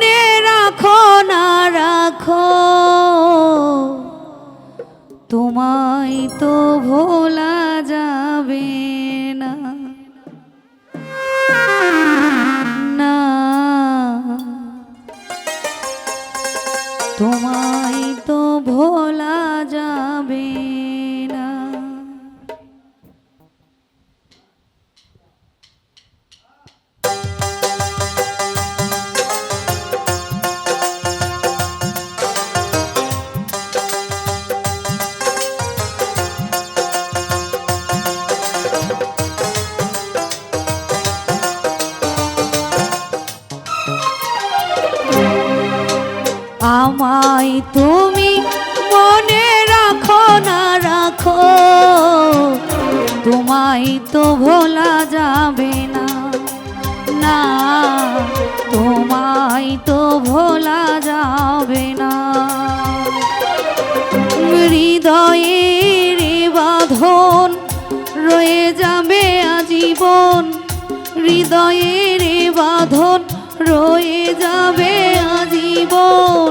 মনে রাখো না রাখো। তোমায় তো ভোলা আমায় তুমি মনে রাখো না রাখো, তোমায় তো ভোলা যাবে না না, তোমায় তো ভোলা যাবে না। হৃদয়ের বাঁধন রয়ে যাবে আজীবন, হৃদয়ের বাঁধন রয়ে যাবে আজীবন।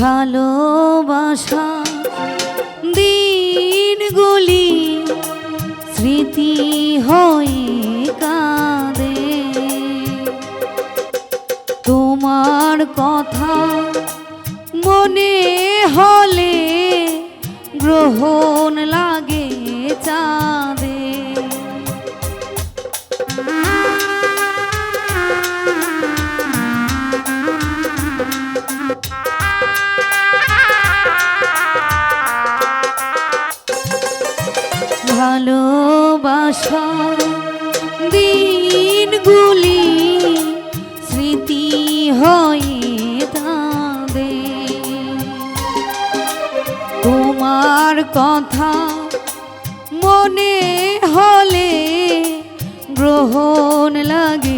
ভালোবাসা দিনগুলি স্মৃতি হয়ে কাঁদে। তোমার কথা মনে হলে গ্রহণ লাগে ভালোবাসা দিনগুলি স্মৃতি হয়ে তাঁদে তোমার কথা মনে হলে গ্রহণ লাগে।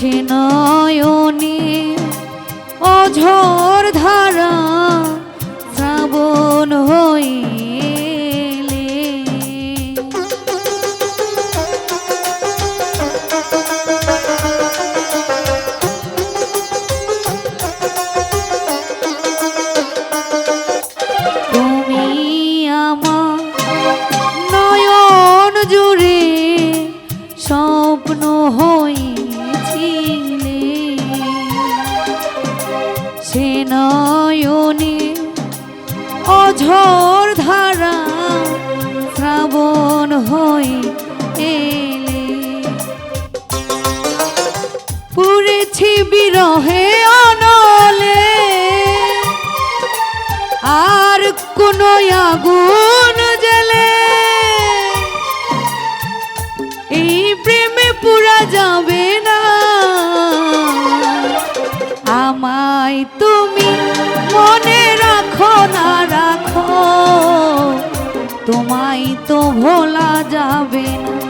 সে নয়নে অঝর ধারা শ্রাবণ হইলে এলে। পুরেছি বিরহে অনলে। আর কোন আগুন জেলে এই প্রেমে পুরা যাবে না। আমায় তুমি মনে রাখো না রাখো। তোমায় তো ভোলা যাবে না।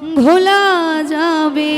ভোলা যাবে।